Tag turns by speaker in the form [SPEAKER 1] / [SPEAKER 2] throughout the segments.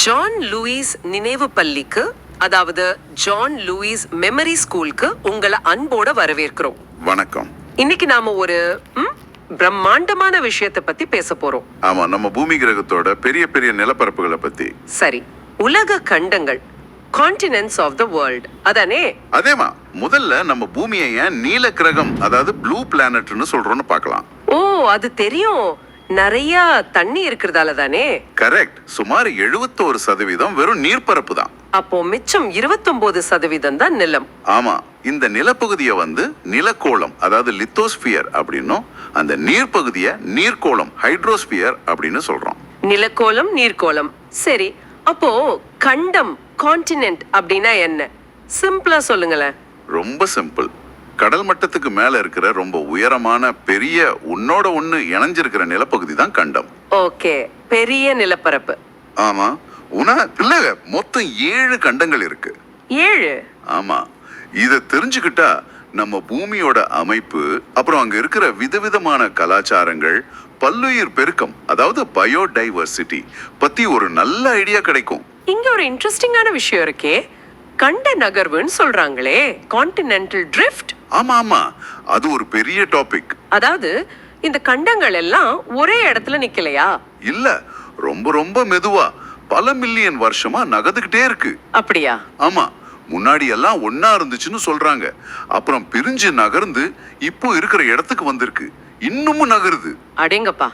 [SPEAKER 1] John Lewis நினைவு பள்ளிக்கு அதாவது ஜான் லூயிஸ் மெமரி ஸ்கூலுக்கு உங்களை அன்போட வரவேற்கிறோம்.
[SPEAKER 2] வணக்கம்.
[SPEAKER 1] இன்னைக்கு நாம ஒரு ம், பிரம்மாண்டமான விஷயத்தை பத்தி பேச போறோம்.
[SPEAKER 2] ஆமா நம்ம பூமி கிரகத்தோட பெரிய பெரிய நிலப்பரப்புகளை பத்தி.
[SPEAKER 1] சரி உலக கண்டங்கள் கான்டினென்ட்ஸ் ஆஃப் த வேர்ல்ட் அதானே?
[SPEAKER 2] அதேமா முதல்ல நம்ம பூமியை ஏன் நீல கிரகம் அதாவது ப்ளூ பிளானட்னு சொல்றோம்னு பார்க்கலாம்.
[SPEAKER 1] ஓ அது தெரியும். நிறைய தண்ணி இருக்கிறதால தானே?
[SPEAKER 2] கரெக்ட் சுமார் 71% சதவீதம் வெறும் நீர்ப்பரப்பு தான்.
[SPEAKER 1] அப்போ மிச்சம் 29% சதவீதம் தான் நிலம்.
[SPEAKER 2] ஆமா இந்த நிலப்பகுதியை வந்து நிலக்கோளம் அதாவது லித்தோஸ்பியர் அப்படின்னும் அந்த நீர்ப்பகுதியை நீர்க்கோளம் ஹைட்ரோஸ்பியர் அப்படின்னு சொல்றோம்.
[SPEAKER 1] நிலக்கோளம் நீர்க்கோளம். சரி அப்போ கண்டம் கான்டினென்ட் அப்படின்னா என்ன? சிம்பிளா சொல்லுங்களேன்.
[SPEAKER 2] ரொம்ப சிம்பிள் கடல் மட்டத்துக்கு மேல இருக்கிற ரொம்ப உயரமான பெரிய உன்னோட ஒண்ணு இணைஞ்சிருக்கிற நிலப்பகுதி தான் கண்டம்.
[SPEAKER 1] ஓகே. பெரிய நிலப்பரப்பு.
[SPEAKER 2] ஆமா. உனா இல்ல மொத்தம் ஏழு கண்டங்கள் இருக்கு.
[SPEAKER 1] ஏழு?
[SPEAKER 2] ஆமா. இத தெரிஞ்சுக்கிட்டா நம்ம பூமியோட அமைப்பு அப்புறம் அங்க இருக்கிற விதவிதமான கலாச்சாரங்கள் பல்லுயிர் பெருக்கம் அதாவது பயோடைவர்சிட்டி பத்தி ஒரு நல்ல ஐடியா கிடைக்கும்.
[SPEAKER 1] இங்க ஒரு இன்ட்ரெஸ்டிங்கான விஷயம் இருக்கே. கண்ட நகர்வுன்னு சொல்றாங்களே. கான்டினென்டல் ட்ரிஃப்ட்
[SPEAKER 2] ஆமா ஆமா. அது ஒரு பெரிய டாபிக்
[SPEAKER 1] அதாவது இந்த கண்டங்கள் எல்லாம் ஒரே இடத்துல நிக்கலையா?
[SPEAKER 2] இல்ல ரொம்ப ரொம்ப மெதுவா. பல மில்லியன் வருஷமா நகர்ந்துகிட்டே இருக்கு.
[SPEAKER 1] அப்படியா?
[SPEAKER 2] ஆமா முன்னாடி எல்லாம் ஒன்னா இருந்துச்சுன்னு சொல்றாங்க. அப்புறம் பிரிஞ்சு நகர்ந்து இப்போ இருக்கிற இடத்துக்கு வந்திருக்கு. இன்னமும் நகருது.
[SPEAKER 1] அடேங்கப்பா.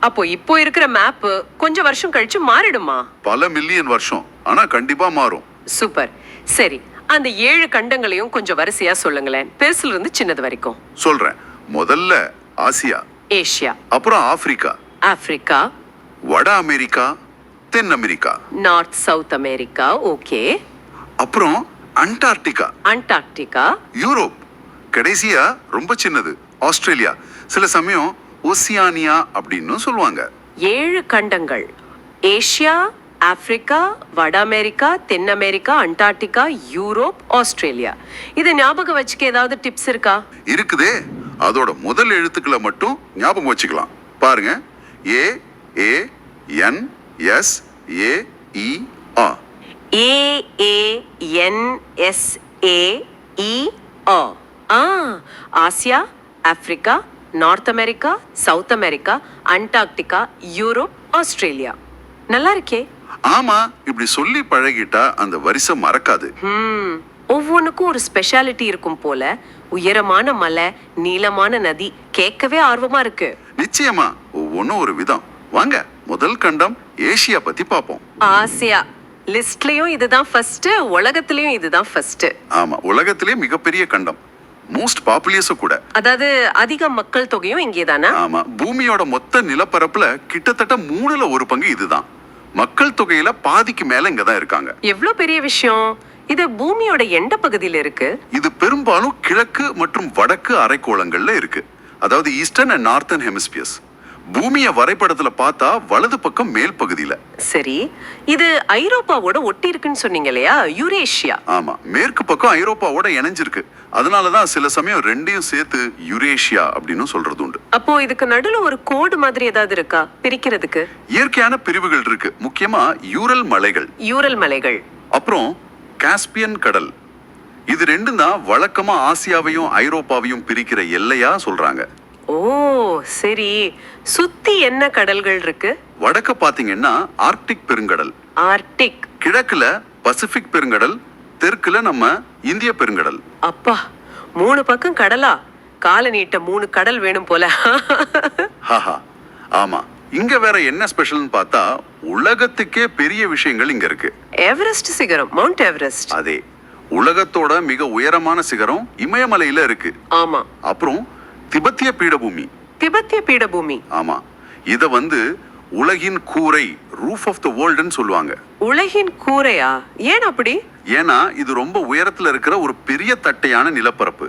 [SPEAKER 1] அப்போ இப்போ இருக்கிற மேப் கொஞ்சம் வருஷம் கழிச்சு மாறிடுமா?
[SPEAKER 2] பல மில்லியன் வருஷம். ஆனா கண்டிப்பா மாறும்.
[SPEAKER 1] சூப்பர். சரி அந்த ஏழு கண்டங்களையும் கொஞ்சம் வரிசையா சொல்லுங்களேன். பெருசுல இருந்து சின்னது வரைக்கும்.
[SPEAKER 2] சொல்றேன். முதல்ல ஆசியா
[SPEAKER 1] ஏஷியா.
[SPEAKER 2] அப்புறம் ஆப்பிரிக்கா.
[SPEAKER 1] ஆப்பிரிக்கா.
[SPEAKER 2] வட அமெரிக்கா தென் America.
[SPEAKER 1] North south America okay.
[SPEAKER 2] அப்புறம் அண்டார்டிகா.
[SPEAKER 1] அண்டார்டிகா.
[SPEAKER 2] யூரோப். கடைசியா ரொம்ப சின்னது. ஆஸ்திரேலியா. சில சமயம் ஓசியானியா அப்படின்னு சொல்லுவாங்க.
[SPEAKER 1] ஏழு கண்டங்கள். ஏஷியா ஆப்பிரிக்கா வட அமெரிக்கா தென் அமெரிக்கா அண்டார்டிகா யூரோப் ஆஸ்திரேலியா. இதை ஞாபகம் வச்சுக்க ஏதாவது டிப்ஸ் இருக்கா?
[SPEAKER 2] இருக்குதே. அதோட முதல் எழுத்துக்களை மட்டும் ஞாபகம் வச்சுக்கலாம். பாருங்க. A A N S A E ah.
[SPEAKER 1] A A N S A E ah. Ah. Asia Africa north America south America Antarctica Europe Australia. நல்லா இருக்கே.
[SPEAKER 2] ஆமா இப்படி சொல்லி பழகிட்டா அந்த வரிசை மறக்காது.
[SPEAKER 1] ஒவ்வொன்றுக்கும் ஒரு ஸ்பெஷாலிட்டி இருக்கும் போல உயரமான மலை நீளமான நதி கேட்கவே ஆர்வமா இருக்கு.
[SPEAKER 2] நிச்சயமா ஒவ்வொன்றும் ஒரு விதம். வாங்க முதல் கண்டம் ஏசியா பத்தி பார்ப்போம்
[SPEAKER 1] ஆசியா லிஸ்ட்லயும் இதுதான் ஃபர்ஸ்ட் உலகத்திலயும் இதுதான் ஃபர்ஸ்ட்
[SPEAKER 2] ஆமா உலகத்திலே மிகப்பெரிய கண்டம். மோஸ்ட் பாப்புலியஸும் கூட.
[SPEAKER 1] அதாவது அதிக மக்கள் தொகையும் இங்கேதானா?
[SPEAKER 2] ஆமா பூமியோட மொத்த நிலப்பரப்புல கிட்டத்தட்ட மூணுல ஒரு பங்கு இதுதான். மக்கள் தொகையில பாதிக்கு மேல இங்க தான் இருக்காங்க.
[SPEAKER 1] எவ்வளவு பெரிய விஷயம்? இது பூமியோட எண்ட பகுதியில இருக்கு.
[SPEAKER 2] இது பெரும்பாலும் கிழக்கு மற்றும் வடக்கு அரைக்கோளங்கள்ல இருக்கு. அதாவது ஈஸ்டர்ன் அண்ட் நார்த்தன் ஹெமிஸ்பியர்ஸ். பூமிய வரைபடத்துல பார்த்தா வலது பக்கம் மேல் பகுதியில.
[SPEAKER 1] சரி. இது ஐரோப்பாவோட ஒட்டி இருக்குன்னு சொன்னீங்க இல்லையா? யூரேஷியா.
[SPEAKER 2] ஆமா. மேற்கு பக்கம் ஐரோப்பாவோட இணைஞ்சிருக்கு. அதனாலதான் சில சமயம் ரெண்டையும் சேர்த்து யுரேஷியா அப்படின்னு சொல்றது உண்டு.
[SPEAKER 1] அப்போ இதுக்கு நடுவுல ஒரு கோடு மாதிரி ஏதாவது இருக்கா? பிரிக்கிறதுக்கு?
[SPEAKER 2] இயற்கையான பிரிவுகள் இருக்கு. முக்கியமா யூரல் மலைகள்.
[SPEAKER 1] யூரல் மலைகள்.
[SPEAKER 2] அப்புறம் காஸ்பியன் கடல். இது ரெண்டும் தான் வழக்கமா ஆசியாவையும் ஐரோப்பாவையும் பிரிக்கிற எல்லையா சொல்றாங்க.
[SPEAKER 1] ஓ சரி. சுத்தி என்ன கடல்கள் இருக்கு?
[SPEAKER 2] வடக்க பாத்தீங்கன்னா ஆர்க்டிக் பெருங்கடல்.
[SPEAKER 1] ஆர்டிக்
[SPEAKER 2] கிழக்குல பசிபிக் பெருங்கடல். தெற்குல நம்ம இந்திய பெருங்கடல்.
[SPEAKER 1] அப்பா மூணு பக்கம் கடலா? கால நீட்ட மூணு கடல் வேணும் போல.
[SPEAKER 2] ஹாஹா ஆமா. இங்க வேற என்ன ஸ்பெஷல்னு பார்த்தா உலகத்துக்கே பெரிய விஷயங்கள் இங்க இருக்கு.
[SPEAKER 1] எவரெஸ்ட் சிகரம் மவுண்ட் எவரெஸ்ட்
[SPEAKER 2] அதே. உலகத்தோட மிக உயரமான சிகரம் இமயமலையில இருக்கு.
[SPEAKER 1] ஆமா.
[SPEAKER 2] அப்புறம் திபெத்திய பீடபூமி.
[SPEAKER 1] திபெத்திய பீடபூமி.
[SPEAKER 2] ஆமா. இத வந்து உலகின் கூரை ரூஃப் ஆஃப் த வேர்ல்டுன்னு சொல்லுவாங்க.
[SPEAKER 1] உலகின் கூரையா? ஏன் அப்படி?
[SPEAKER 2] ஏன்னா இது ரொம்ப உயரத்துல இருக்கிற ஒரு பெரிய தட்டையான நிலப்பரப்பு.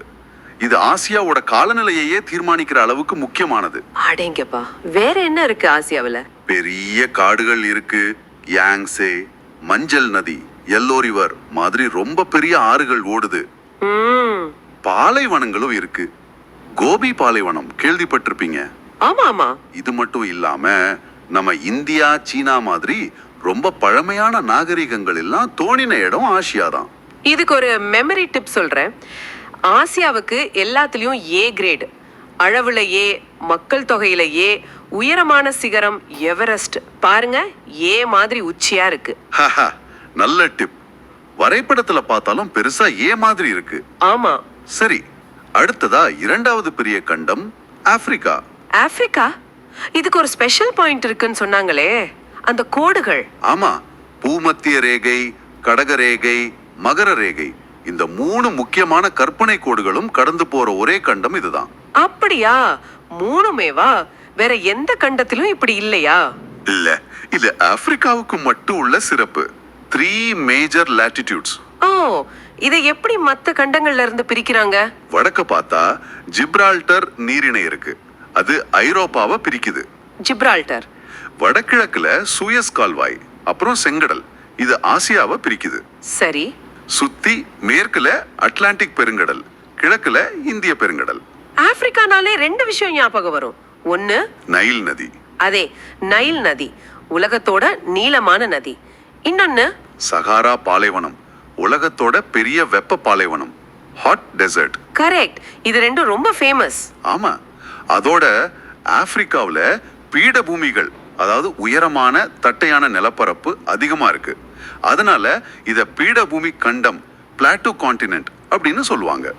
[SPEAKER 2] இது ஆசியாவோட காலநிலையையே தீர்மானிக்கிற அளவுக்கு முக்கியமானது.
[SPEAKER 1] அடேங்கப்பா வேற என்ன இருக்கு ஆசியாவுல?
[SPEAKER 2] பெரிய காடுகள் இருக்கு. யாங்ஸே மஞ்சள் நதி எல்லோ ரிவர் மாதிரி ரொம்ப பெரிய ஆறுகள் ஓடுது. பாலைவனங்களும் இருக்கு. கோபி பாலைவனம் கேள்விப்பட்டிருப்பீங்க?
[SPEAKER 1] ஆமா ஆமா
[SPEAKER 2] இது மட்டும் இல்லாம நம்ம இந்தியா சீனா மாதிரி ரொம்ப பழமையான நாகரிகங்கள் எல்லாம் தோணின இடம் ஆசியா தான்.
[SPEAKER 1] இதுக்கு ஒரு மெமரி டிப் சொல்றேன். ஆசியாவுக்கு எல்லாத்துலயும் ஏ கிரேடு அளவுல ஏ மக்கள் தொகையில ஏ உயரமான சிகரம் எவரெஸ்ட் பாருங்க ஏ மாதிரி உச்சியா இருக்கு.
[SPEAKER 2] நல்ல டிப் வரைபடத்துல பார்த்தாலும் பெருசா ஏ மாதிரி இருக்கு.
[SPEAKER 1] ஆமா.
[SPEAKER 2] சரி அடுத்ததா இரண்டாவது பெரிய கண்டம் ஆப்பிரிக்கா.
[SPEAKER 1] ஆப்பிரிக்கா? இதுக்கு ஒரு ஸ்பெஷல் பாயிண்ட் இருக்குன்னு சொன்னாங்களே. அந்த கோடுகள்.
[SPEAKER 2] ஆமா பூமத்திய ரேகை கடக ரேகை மகர ரேகை. இந்த மூணு முக்கியமான கற்பனை கோடுகளும் கடந்து போற ஒரே கண்டம் இதுதான்.
[SPEAKER 1] அப்படியா? மூணுமேவா? வேற எந்த கண்டத்திலும் இப்படி இல்லையா?
[SPEAKER 2] இல்ல இது ஆப்பிரிக்காவுக்கு மட்டும் உள்ள சிறப்பு. Three major latitudes.
[SPEAKER 1] ஓ இதை எப்படி மத்த கண்டங்கள்ல இருந்து பிரிக்கிறாங்க?
[SPEAKER 2] வடக்க பார்த்தா ஜிப்ரால்டர் நீரிணை இருக்கு. அது ஐரோப்பாவை பிரிக்குது.
[SPEAKER 1] ஜிப்ரால்டர்.
[SPEAKER 2] வடகிழக்குல சூயஸ் கால்வாய் அப்புறம் செங்கடல். இது ஆசியாவை பிரிக்குது.
[SPEAKER 1] சரி.
[SPEAKER 2] சுத்தி மேற்குல அட்லாண்டிக் பெருங்கடல் கிழக்குல இந்திய பெருங்கடல்.
[SPEAKER 1] ஆப்பிரிக்கானாலே ரெண்டு விஷயம் ஞாபகம் வரும். ஒன்னு
[SPEAKER 2] நைல் நதி.
[SPEAKER 1] அதே நைல் நதி. உலகத்தோட நீளமான நதி. இன்னொன்னு
[SPEAKER 2] சகாரா பாலைவனம். உலகத்தோட பெரிய வெப்ப பாலைவனம். Hot desert
[SPEAKER 1] correct. இது ரெண்டும் ரொம்ப ஃபேமஸ்
[SPEAKER 2] ஆமா. அதோட ஆப்பிரிக்காவுல பீடபூமிகள் அதாவது உயரமான தட்டையான நிலப்பரப்பு அதிகமா இருக்கு. அதனால இத பீடபூமி கண்டம் பிளாட்டோ கான்டினென்ட் அப்படின்னு சொல்லுவாங்க.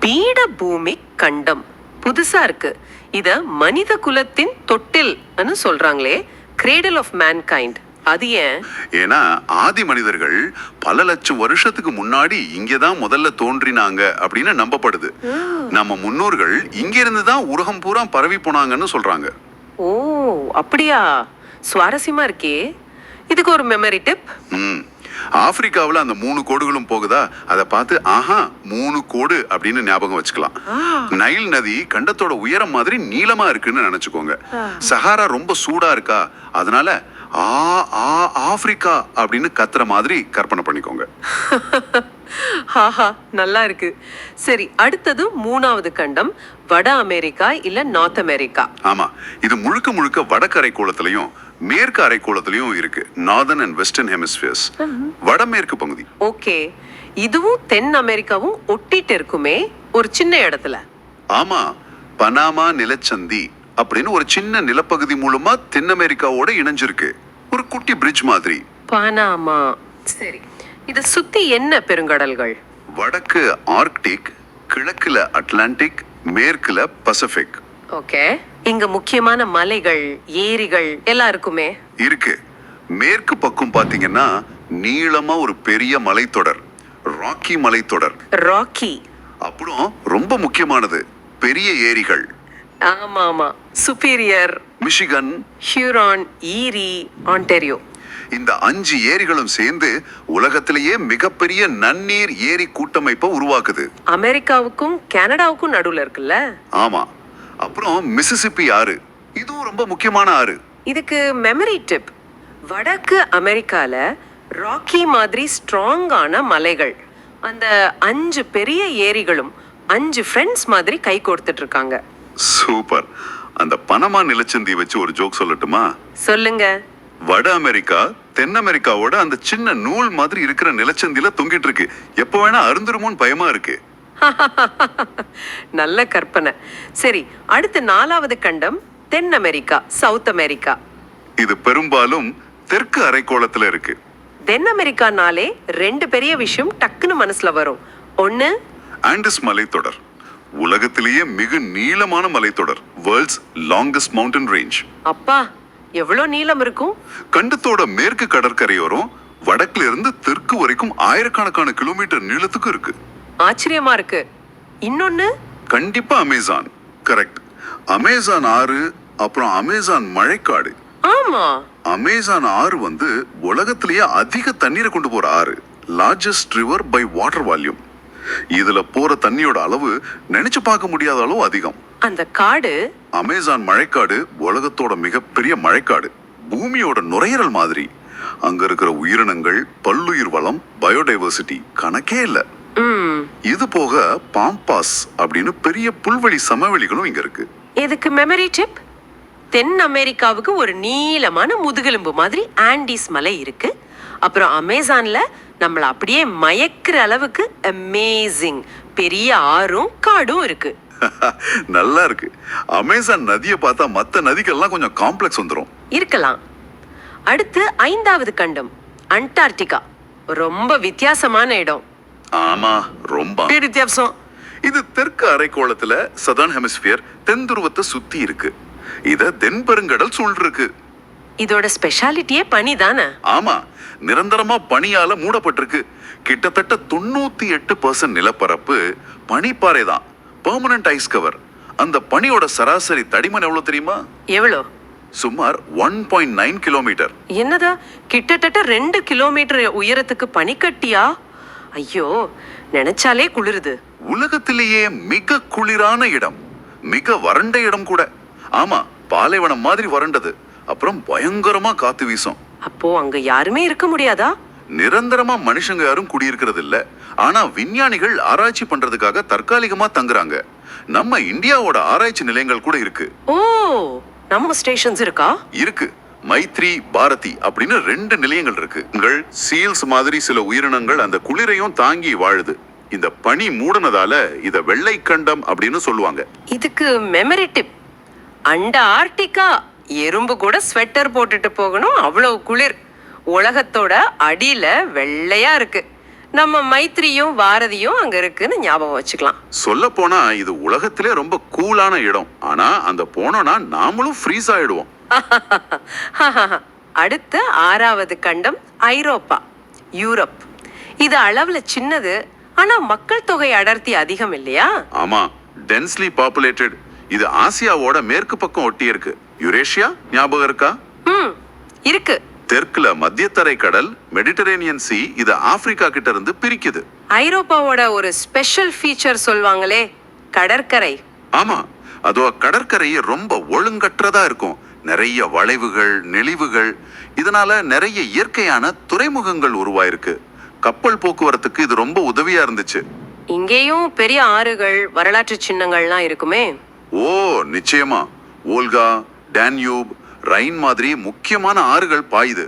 [SPEAKER 1] பீடபூமி கண்டம். புதுசா இருக்கு. இத மனித குலத்தின் தொட்டில்னு சொல்றாங்களே கிரேடல் ஆஃப் மேன்கைண்ட் அது ஏன்?
[SPEAKER 2] ஏன்னா ஆதி மனிதர்கள் பல லட்சம் வருஷத்துக்கு முன்னாடி இங்கதான் முதல்ல தோன்றினாங்க அப்படின்னு நம்பப்படுது. நம்ம முன்னோர்கள் இங்க இருந்து தான் உலகம் பூரா பரவி போனாங்கன்னு சொல்றாங்க.
[SPEAKER 1] ஓ அப்படியா? சுவாரஸ்யமா இருக்கே. இதுக்கு ஒரு மெமரி டிப்
[SPEAKER 2] ம். ஆப்பிரிக்காவுல அந்த மூணு கோடுகளும் போகுதா? அதை பார்த்து ஆஹா மூணு கோடு அப்படின்னு ஞாபகம் வச்சுக்கலாம். நைல் நதி கண்டத்தோட உயரம் மாதிரி நீளமா இருக்குன்னு நினைச்சுக்கோங்க. சஹாரா ரொம்ப சூடா இருக்கா? அதனால ஆ ஆ ஆப்பிரிக்கா அப்படின்னு கத்துற மாதிரி கற்பனை பண்ணிக்கோங்க.
[SPEAKER 1] ஹாஹா நல்லா இருக்கு. சரி அடுத்தது மூணாவது கண்டம் வட அமெரிக்கா இல்ல நார்த் அமெரிக்கா?
[SPEAKER 2] ஆமா இது முழுக்க முழுக்க வடக்கு அரைக்கோளத்திலையும் மேற்கு அரைக்கோளத்திலையும் இருக்கு. நார்தர்ன் அண்ட் வெஸ்டர்ன் ஹெமிஸ்பியர்ஸ் வடமேற்கு பகுதி.
[SPEAKER 1] ஓகே. இதுவும் தென் அமெரிக்காவும் ஒட்டிட்டு இருக்குமே ஒரு சின்ன இடத்துல.
[SPEAKER 2] ஆமா பனாமா நிலச்சந்தி அப்படின்னு ஒரு சின்ன நிலப்பகுதி மூலமா தென் அமெரிக்காவோட இணைஞ்சிருக்கு. ஒரு குட்டி பிரிட்ஜ் மாதிரி.
[SPEAKER 1] பனாமா. சரி. இத சுத்தி என்ன பெருங்கடல்கள்?
[SPEAKER 2] வடக்கு ஆர்க்டிக் கிழக்குல அட்லாண்டிக் மேற்குல பசிபிக்.
[SPEAKER 1] ஓகே. இங்க முக்கியமான மலைகள் ஏரிகள் எல்லாம் இருக்குமே
[SPEAKER 2] இருக்கு. மேற்கு பக்கம் பாத்தீங்கன்னா நீளமா ஒரு பெரிய மலைத்தொடர் ராக்கி மலைத்தொடர்.
[SPEAKER 1] ராக்கி.
[SPEAKER 2] அப்புறம் ரொம்ப முக்கியமானது பெரிய ஏரிகள்.
[SPEAKER 1] ஆமா ஆமா சுப்பீரியர்.
[SPEAKER 2] மிஷிகன்
[SPEAKER 1] ஹியூரான் ஈரி ஆன்டெரியோ
[SPEAKER 2] இந்த அஞ்சு ஏரிகளும் சேர்ந்து உலகத்திலேயே மிகப்பெரிய நன்னீர் ஏரி கூட்டமைப்பை உருவாக்குது.
[SPEAKER 1] அமெரிக்காவுக்கும் கனடாவுக்கும் நடுவுல இருக்குல்ல?
[SPEAKER 2] ஆமா. அப்புறம் மிசிசிப்பி ஆறு. இதுவும் ரொம்ப முக்கியமான ஆறு.
[SPEAKER 1] இதுக்கு மெமரி டிப் வடக்கு அமெரிக்கால ராக்கி மாதிரி ஸ்ட்ராங்கான மலைகள். அந்த அஞ்சு பெரிய ஏரிகளும் அஞ்சு ஃப்ரெண்ட்ஸ் மாதிரி கை கோர்த்துட்டு இருக்காங்க.
[SPEAKER 2] சூப்பர். அந்த பனமா நிலச்சந்தி வச்சு ஒரு ஜோக் சொல்லட்டுமா?
[SPEAKER 1] சொல்லுங்க.
[SPEAKER 2] வட அமெரிக்கா தென் அமெரிக்காவோட அந்த சின்ன நூல் மாதிரி இருக்கிற நிலச்சந்தில தொங்கிட்டு இருக்கு. எப்ப வேணா அருந்துருமோன்னு பயமா இருக்கு.
[SPEAKER 1] நல்ல கற்பனை. சரி அடுத்து நாலாவது கண்டம் தென் அமெரிக்கா சவுத் அமெரிக்கா.
[SPEAKER 2] இது பெரும்பாலும் தெற்கு அரைக்கோளத்துல இருக்கு.
[SPEAKER 1] தென் அமெரிக்கானாலே ரெண்டு பெரிய விஷயம் டக்குன்னு மனசுல வரும். ஒண்ணு
[SPEAKER 2] ஆண்டஸ் மலைத்தொடர். உலகத்திலேயே மிக நீளமான மலைத்தொடர் வேர்ல்ட்ஸ் லாங்கஸ்ட் மவுண்டன் ரேஞ்ச்
[SPEAKER 1] அப்பா எவ்வளோ நீளம் இருக்கும்?
[SPEAKER 2] கண்டத்தோட மேற்கு கடற்கரையோரம் வடக்குல இருந்து தெற்கு வரைக்கும் ஆயிரக்கணக்கான கிலோமீட்டர் நீளத்துக்கு இருக்கு.
[SPEAKER 1] ஆச்சரியமா இருக்கு. இன்னொன்னு?
[SPEAKER 2] கண்டிப்பா அமேசான். கரெக்ட் அமேசான் ஆறு அப்புறம் அமேசான் மழைக்காடு.
[SPEAKER 1] ஆமா.
[SPEAKER 2] அமேசான் ஆறு வந்து உலகத்திலேயே அதிக தண்ணீரை கொண்டு போற ஆறு. Largest river by water volume இதுல போற தண்ணியோட அளவு நினைச்சு பார்க்க முடியாத அளவு அதிகம்.
[SPEAKER 1] அந்த காடு?
[SPEAKER 2] அமேசான் மழைக்காடு உலகத்தோட மிகப்பெரிய மழைக்காடு. பூமியோட நுரையீரல் மாதிரி. அங்க இருக்கிற உயிரினங்கள் பல்லுயிர் வளம் பயோடைவர்சிட்டி கணக்கே இல்ல. இது போக பாம்பாஸ் அப்படின்னு பெரிய புல்வெளி சமவெளிகளும் இங்க இருக்கு.
[SPEAKER 1] இதுக்கு மெமரி டிப் தென் அமெரிக்காவுக்கு ஒரு நீளமான முதுகெலும்பு மாதிரி ஆண்டீஸ் மலை இருக்கு. அப்புறம் அமேசான்ல நம்மள அப்படியே மயக்கிற அளவுக்கு அமேசிங் பெரிய ஆறும் காடும் இருக்கு.
[SPEAKER 2] நல்லா இருக்கு. அமேசான் நதியை பார்த்தா மத்த நதிகள்லாம் கொஞ்சம் காம்ப்ளெக்ஸ் வந்துரும்.
[SPEAKER 1] இருக்கலாம். அடுத்து ஐந்தாவது கண்டம் அண்டார்டிகா. ரொம்ப வித்தியாசமான இடம்.
[SPEAKER 2] ஆமா ரொம்ப.
[SPEAKER 1] வித்தியாசம்.
[SPEAKER 2] இது தெற்கு அரைக்கோளத்துல சதர்ன் ஹெமிஸ்பியர் தென் துருவத்தை சுத்தி இருக்கு. இத தென்பெருங்கடல் சூழ்ந்திருக்கு.
[SPEAKER 1] இதோட ஸ்பெஷாலிட்டியே பனி தானே?
[SPEAKER 2] ஆமா நிரந்தரமா பனியால மூடப்பட்டிருக்கு. கிட்டத்தட்ட தொண்ணூத்தி எட்டு பர்சன்ட் நிலப்பரப்பு பனிப்பாறை தான். பெர்மனன்ட் ஐஸ் கவர் அந்த பனியோட சராசரி தடிமன் எவ்வளவு தெரியுமா?
[SPEAKER 1] எவ்வளோ?
[SPEAKER 2] சுமார் ஒன் பாயிண்ட் நைன் கிலோமீட்டர்.
[SPEAKER 1] என்னதா? கிட்டத்தட்ட ரெண்டு கிலோமீட்டர் உயரத்துக்கு பனிக்கட்டியா ஐயோ நினைச்சாலே குளிருது.
[SPEAKER 2] உலகத்திலேயே மிக குளிரான இடம். மிக வறண்ட இடம் கூட. ஆமா பாலைவனம் மாதிரி வறண்டது. அப்புறம் பயங்கரமா காத்து வீசும்.
[SPEAKER 1] அப்போ அங்க யாருமே இருக்க முடியாதா?
[SPEAKER 2] நிரந்தரமா மனுஷங்க யாரும் குடியிருக்கிறது இல்ல ஆனா விஞ்ஞானிகள் ஆராய்ச்சி பண்றதுக்காக தற்காலிகமா தங்குறாங்க. நம்ம இந்தியாவோட ஆராய்ச்சி நிலையங்கள் கூட இருக்கு.
[SPEAKER 1] ஓ நம்ம ஸ்டேஷன்ஸ் இருக்கா?
[SPEAKER 2] இருக்கு. மைத்ரி பாரதி அப்படின்னு ரெண்டு நிலையங்கள் இருக்கு. உங்கள் சீல்ஸ் மாதிரி சில உயிரினங்கள் அந்த குளிரையும் தாங்கி வாழுது. இந்த பனி மூடனதால இத வெள்ளை கண்டம் அப்படின்னு சொல்லுவாங்க.
[SPEAKER 1] இதுக்கு மெமரி டிப் அண்ட ஆர்டிகா எறும்பு கூட ஸ்வெட்டர் போட்டுட்டு போகணும். அவ்வளவு குளிர். உலகத்தோட அடியில வெள்ளையா இருக்கு. நம்ம மைத்ரியும் பாரதியும் அங்க இருக்குன்னு ஞாபகம் வச்சுக்கலாம்.
[SPEAKER 2] சொல்ல போனா இது உலகத்திலே ரொம்ப கூலான இடம். ஆனா அந்த போனோம்னா நாமளும் ஃப்ரீஸ் ஆயிடுவோம்.
[SPEAKER 1] அடுத்த ஆறாவது கண்டம் ஐரோப்பா யூரோப். இது அளவுல சின்னது ஆனா மக்கள் தொகை அடர்த்தி அதிகம் இல்லையா?
[SPEAKER 2] ஆமா டென்ஸ்லி பாப்புலேட்டட் இது ஆசியாவோட மேற்கு பக்கம் ஒட்டி இருக்கு யுரேஷியா ஞாபகம் இருக்கா?
[SPEAKER 1] ம் இருக்கு.
[SPEAKER 2] தெற்குல மத்தியதரை கடல் மெடிட்டரேனியன் சி இது ஆப்பிரிக்கா கிட்ட இருந்து பிரிக்குது.
[SPEAKER 1] ஐரோப்பாவோட ஒரு ஸ்பெஷல் ஃபீச்சர் சொல்வாங்களே கடற்கரை.
[SPEAKER 2] ஆமா அதோ கடற்கரை ரொம்ப ஒழுங்கற்றதா இருக்கும். நிறைய வளைவுகள் நெளிவுகள் இதனால நிறைய இயற்கையான துறைமுகங்கள் உருவாயிருக்கு. கப்பல் போக்குவரத்துக்கு இது ரொம்ப உதவியா இருந்துச்சு.
[SPEAKER 1] இங்கேயும் பெரிய ஆறுகள் வரலாற்று சின்னங்கள்லாம் இருக்குமே.
[SPEAKER 2] ஓ நிச்சயமா. ஓல்கா டேன்யூப் ரைன் மாதிரி முக்கியமான ஆறுகள் பாயுது.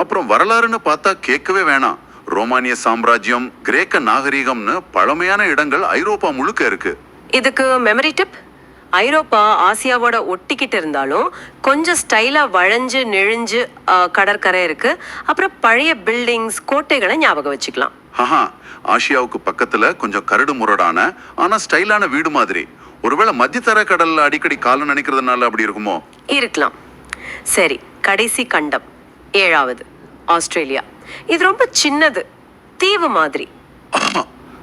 [SPEAKER 2] அப்புறம் வரலாறுன்னு பார்த்தா கேட்கவே வேணாம். ரோமானிய சாம்ராஜ்யம் கிரேக்க நாகரிகம்னு பழமையான இடங்கள் ஐரோப்பா முழுக்க இருக்கு.
[SPEAKER 1] இதுக்கு மெமரி டிப் ஐரோப்பா ஆசியாவோட ஒட்டிக்கிட்டு இருந்தாலும் கொஞ்சம் ஸ்டைலாக வளைஞ்சு நெழிஞ்சு கடற்கரை இருக்குது அப்புறம் பழைய பில்டிங்ஸ் கோட்டைகளை ஞாபகம் வச்சுக்கலாம்.
[SPEAKER 2] ஆஹா ஆசியாவுக்கு பக்கத்துல கொஞ்சம் கரடு முரடான ஆனா ஸ்டைலான வீடு மாதிரி. ஒருவேளை மத்தியதர கடல்ல அடிக்கடி காலம் நினைக்கிறதுனால அப்படி இருக்குமோ?
[SPEAKER 1] இருக்கலாம். சரி கடைசி கண்டம். ஏழாவது ஆஸ்திரேலியா. இது ரொம்ப சின்னது தீவு மாதிரி.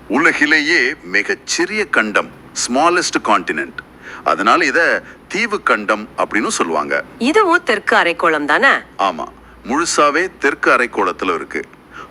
[SPEAKER 2] உலகிலேயே மிகச்சிறிய கண்டம் ஸ்மாலஸ்ட் காண்டினென்ட் அதனால இத தீவு கண்டம் அப்படின்னு சொல்லுவாங்க.
[SPEAKER 1] இதுவும் தெற்கு அரைக்கோளம் தானே?
[SPEAKER 2] ஆமா முழுசாவே தெற்கு அரைக்கோளத்துல இருக்கு.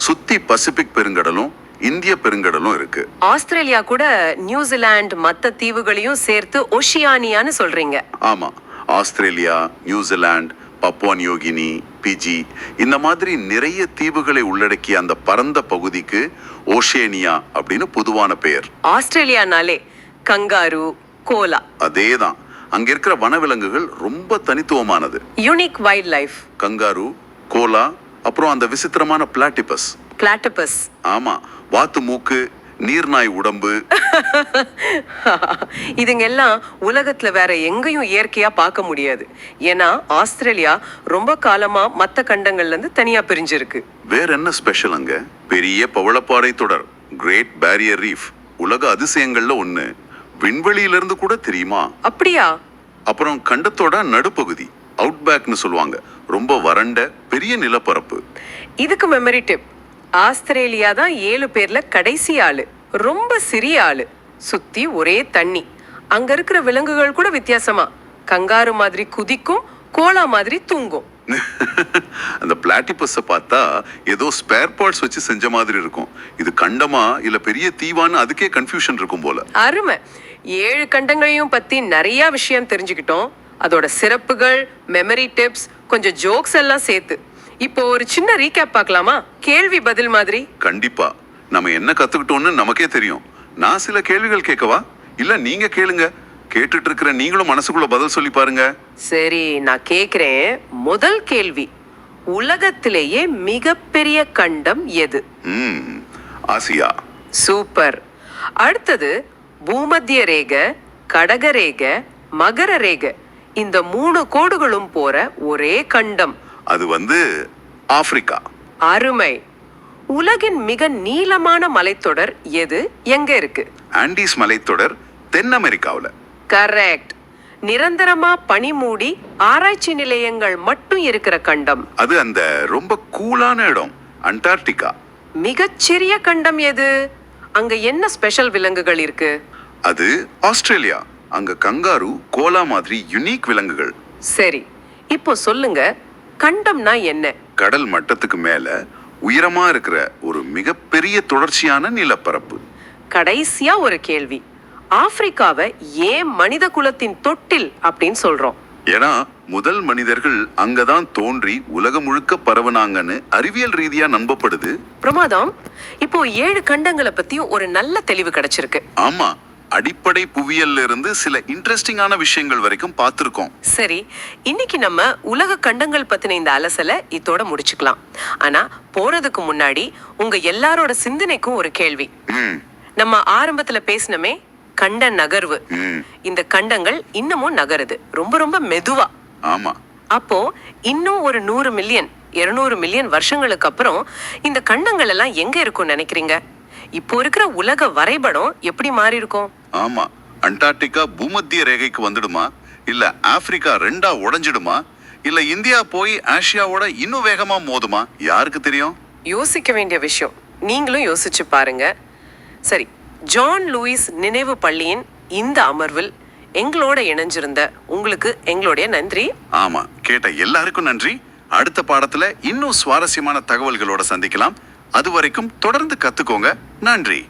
[SPEAKER 2] சுத்தி பசிபிக் பெருங்கடலும் இந்திய பெருங்கடலும் இருக்கு.
[SPEAKER 1] ஆஸ்திரேலியா கூட நியூசிலாந்து மத்த தீவுகளையும் சேர்த்து ஓஷியானியான்னு சொல்றீங்க.
[SPEAKER 2] ஆமா. Australia New Zealand Papua New Guinea Fiji இந்த மாதிரி நிறைய தீவுகளை உள்ளடக்கிய அந்த பரந்த பகுதிக்கு ஓஷேனியா அப்படின்னு பொதுவான பெயர்.
[SPEAKER 1] ஆஸ்திரேலியானாலே கங்காரு கோலா.
[SPEAKER 2] அதேதான். அங்க இருக்கிற வனவிலங்குகள் ரொம்ப தனித்துவமானது.
[SPEAKER 1] Unique wildlife
[SPEAKER 2] kangaroo koala அப்புறம் அந்த விசித்திரமான பிளாட்டிபஸ்.
[SPEAKER 1] பிளாட்டபஸ்.
[SPEAKER 2] ஆமா வாத்து மூக்கு நீர்நாய் உடம்பு.
[SPEAKER 1] இதுங்க எல்லாம் உலகத்துல வேற எங்கேயும் இயற்கையா பார்க்க முடியாது. ஏன்னா ஆஸ்திரேலியா ரொம்ப காலமா மத்த கண்டங்கள்ல இருந்து தனியா பிரிஞ்சிருக்கு.
[SPEAKER 2] வேற என்ன ஸ்பெஷல் அங்க? பெரிய பவளப்பாறை தொடர் கிரேட் பேரியர் ரீஃப் உலக அதிசயங்கள்ல ஒண்ணு. விண்வெளியில இருந்து கூட தெரியுமா?
[SPEAKER 1] அப்படியா?
[SPEAKER 2] அப்புறம் கண்டத்தோட நடுப்பகுதி. அவுட்பேக்னு சொல்லுவாங்க. ரொம்ப வறண்ட பெரிய நிலப்பரப்பு.
[SPEAKER 1] இதுக்கு மெமரி டிப் ஆஸ்திரேலியா தான் ஏழு பேர்ல கடைசி ஆளு. ரொம்ப சிறிய ஆளு. சுத்தி ஒரே தண்ணி. அங்க இருக்கிற விலங்குகள் கூட வித்தியாசமா. கங்காரு மாதிரி குதிக்கும் கோலா மாதிரி தூங்கும்.
[SPEAKER 2] அந்த பிளாட்டிபஸை பார்த்தா ஏதோ ஸ்பேர் பார்ட்ஸ் வச்சு செஞ்ச மாதிரி இருக்கும். இது கண்டமா இல்ல பெரிய தீவான்னு அதுக்கே கன்ஃபியூஷன் இருக்கும் போல.
[SPEAKER 1] அருமை. ஏழு கண்டங்களையும் பத்தி நிறைய விஷயம் தெரிஞ்சுக்கிட்டோம். அதோட சிறப்புகள் மெமரி டிப்ஸ் கொஞ்சம் ஜோக்ஸ் எல்லாம் சேர்த்து. இப்போ ஒரு சின்ன ரீகேப் பார்க்கலாமா? கேள்வி பதில் மாதிரி.
[SPEAKER 2] கண்டிப்பா. நம்ம என்ன கத்துக்கிட்டோம்னு நமக்கே தெரியும். நான் சில கேள்விகள் கேட்கவா? இல்ல நீங்க கேளுங்க. கேட்டுட்டு இருக்கிற நீங்களும் மனசுக்குள்ள பதில் சொல்லி பாருங்க.
[SPEAKER 1] சரி நான் கேக்குறேன். முதல் கேள்வி. உலகத்திலேயே மிகப்பெரிய கண்டம் எது?
[SPEAKER 2] ம் ஆசியா.
[SPEAKER 1] சூப்பர். அடுத்தது பூமத்திய ரேக கடக ரேக மகர ரேக. இந்த மூணு கோடுகளும் போற ஒரே கண்டம்.
[SPEAKER 2] அது வந்து ஆப்பிரிக்கா.
[SPEAKER 1] அருமை. உலகின் மிக நீளமான மலைத்தொடர் எது? எங்க இருக்கு?
[SPEAKER 2] ஆண்டீஸ் மலைத்தொடர் தென் அமெரிக்காவுல.
[SPEAKER 1] கரெக்ட். நிரந்தரமா பனி மூடி ஆராய்ச்சி நிலையங்கள் மட்டும் இருக்கிற கண்டம்.
[SPEAKER 2] அது அந்த ரொம்ப கூலான இடம் அண்டார்டிகா.
[SPEAKER 1] மிகச்சிறிய கண்டம் எது? அங்க என்ன ஸ்பெஷல் விலங்குகள் இருக்கு?
[SPEAKER 2] அது ஆஸ்திரேலியா. அங்க கங்காரு கோலா மாதிரி யுனிக் விலங்குகள்.
[SPEAKER 1] சரி இப்போ சொல்லுங்க கண்டம்னா என்ன?
[SPEAKER 2] கடல் மட்டத்துக்கு மேல உயரமா இருக்கிற ஒரு மிகப்பெரிய தொடர்ச்சியான நிலப்பரப்பு.
[SPEAKER 1] கடைசியா ஒரு கேள்வி. ஆப்பிரிக்காவை ஏன் மனித குலத்தின் தொட்டில் அப்படின்னு சொல்றோம்?
[SPEAKER 2] ஏன்னா முதல் மனிதர்கள் அங்கதான் தோன்றி உலகம் முழுக்க பரவுனாங்கன்னு அறிவியல் ரீதியா நம்பப்படுது.
[SPEAKER 1] பிரமாதம். இப்போ ஏழு கண்டங்களை பத்தி ஒரு நல்ல தெளிவு கிடைச்சிருக்கு.
[SPEAKER 2] ஆமா அடிப்படை புவியியல்ல இருந்து சில இன்ட்ரெஸ்டிங்கான விஷயங்கள் வரைக்கும் பார்த்திருக்கோம்.
[SPEAKER 1] சரி இன்னைக்கு நம்ம உலக கண்டங்கள் பத்தின இந்த அலசலை இதோட முடிச்சுக்கலாம். ஆனா போறதுக்கு முன்னாடி உங்க எல்லாரோட சிந்தனைக்கும் ஒரு கேள்வி. நம்ம ஆரம்பத்துல பேசினமே கண்ட நகர்வு. இந்த கண்டங்கள் இன்னமும் நகருது. ரொம்ப ரொம்ப மெதுவா.
[SPEAKER 2] ஆமா.
[SPEAKER 1] அப்போ இன்னும் ஒரு நூறு மில்லியன் இருநூறு மில்லியன் வருஷங்களுக்கு அப்புறம் இந்த கண்டங்கள் எல்லாம் எங்க இருக்கும் நினைக்கிறீங்க? இப்போ இருக்கிற உலக வரைபடம் எப்படி மாறி இருக்கும்
[SPEAKER 2] ஆமா. அண்டார்டிகா பூமத்திய ரேகைக்கு வந்துடுமா? இல்ல ஆப்பிரிக்கா ரெண்டா உடைஞ்சிடுமா? இல்ல இந்தியா போய் ஆசியாவோட இன்னும் வேகமா மோதுமா? யாருக்கு தெரியும்?
[SPEAKER 1] யோசிக்க வேண்டிய விஷயம். நீங்களும் யோசிச்சு பாருங்க. சரி ஜான் லூயிஸ் நினைவு பள்ளியின் இந்த அமர்வில் எங்களோட இணைஞ்சிருந்த உங்களுக்கு எங்களுடைய நன்றி.
[SPEAKER 2] ஆமா கேட்ட எல்லாருக்கும் நன்றி. அடுத்த பாடத்துல இன்னும் சுவாரஸ்யமான தகவல்களோட சந்திக்கலாம். அது வரைக்கும் தொடர்ந்து கத்துக்கோங்க. நன்றி.